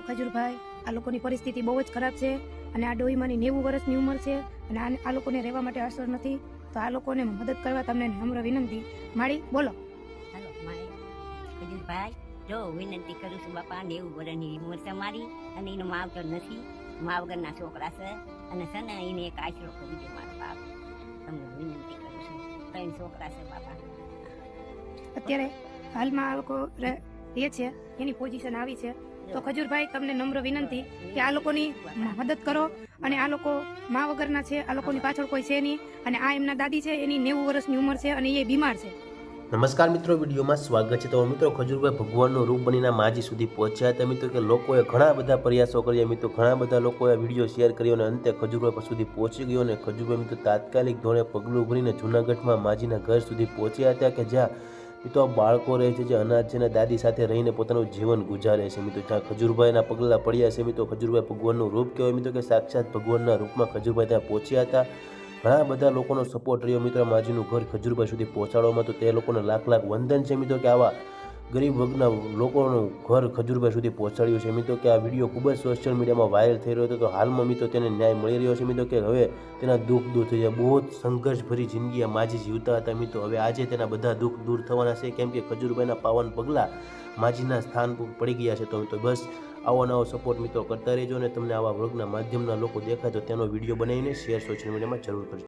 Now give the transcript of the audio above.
જો ખજૂરભાઈ આ લોકોની પરિસ્થિતિ બહુ જ ખરાબ છે અને આ ડોહીમાની નેવું વર્ષની ઉંમર છે અને આ આ લોકોને રહેવા માટે અસર નથી. તો આ લોકોને મદદ કરવા તમને નમ્ર વિનંતી. માળી બોલો. હાલો મારે ખજૂરભાઈ જો વિનંતી કરું છું બાપા નેવું વર્ષની ઉંમર છે મારી અને એનો માવતર નથી. માવગરના છોકરા છે અને છે ને એને એક આશરો કરી દો મારા બાપ. તમને વિનંતી કરું છું. ત્રણ છોકરા છે બાપા. અત્યારે હાલમાં આ લોકો રહે છે એની પોઝિશન આવી છે. તો ખજૂરભાઈ, તમને નમ્ર વિનંતી કે આ લોકોની મદદ કરો અને આ લોકો મા વગરના છે, આ લોકોની પાછળ કોઈ છે નહીં અને આ એમના દાદી છે, એની નેવું વર્ષની ઉંમર છે અને એ બીમાર છે. નમસ્કાર મિત્રો, વિડીયોમાં સ્વાગત છે. તો મિત્રો, ખજૂરભાઈ ભગવાનનું રૂપ બનીને માજી સુધી પહોંચ્યા હતા મિત્રો, કે લોકોએ ઘણા બધા પ્રયાસો કર્યા મિત્રો, ઘણા બધા લોકોએ વીડિયો શેર કર્યો અને અંતે ખજૂરભાઈ સુધી પહોંચી ગયો અને ખજૂરભાઈ મિત્રો તાત્કાલિક ધોરણે પગલું ભરીને જૂનાગઢમાં માજીના ઘર સુધી પહોંચ્યા હતા કે જ્યાં મિત્રો બાળકો રહે છે જે અનાજ છે અને દાદી સાથે રહીને પોતાનું જીવન ગુજારે છે. મિત્રો, જ્યાં ખજુરભાઈના પગલાં પડ્યા છે, મિત્રો, ખજુરભાઈ ભગવાનનું રૂપ કહેવાય. મિત્રો, કે સાક્ષાત ભગવાનના રૂપમાં ખજુરભાઈ ત્યાં પહોંચ્યા હતા. ઘણા બધા લોકોનો સપોર્ટ રહ્યો. મિત્રો, માજીનું ઘર ખજુરભાઈ સુધી પહોંચાડવામાં તો તે લોકોને લાખ લાખ વંદન છે. મિત્રો, કે આવા ગરીબ વર્ગના લોકોનું ઘર ખજૂરભાઈ સુધી પહોંચાડ્યું છે. મિત્રો, કે આ વીડિયો ખૂબ જ સોશિયલ મીડિયામાં વાયરલ થઈ રહ્યો હતો, તો હાલમાં મિત્રો તેને ન્યાય મળી રહ્યો છે. મિત્રો, કે હવે તેના દુઃખ દૂર થઈ જાય. બહુ સંઘર્ષભરી જિંદગી આ માજી જીવતા હતા મિત્રો. હવે આજે તેના બધા દુઃખ દૂર થવાના છે. કેમ કે ખજૂરભાઈના પાવન પગલાં માજીના સ્થાન પર પડી ગયા છે. તો મિત્રો, બસ આવો નવો સપોર્ટ મિત્રો કરતા રહેજો અને તમને આવા વર્ગના માધ્યમના લોકો દેખાય તો તેનો વીડિયો બનાવીને શેર સોશિયલ મીડિયામાં જરૂર કરજો.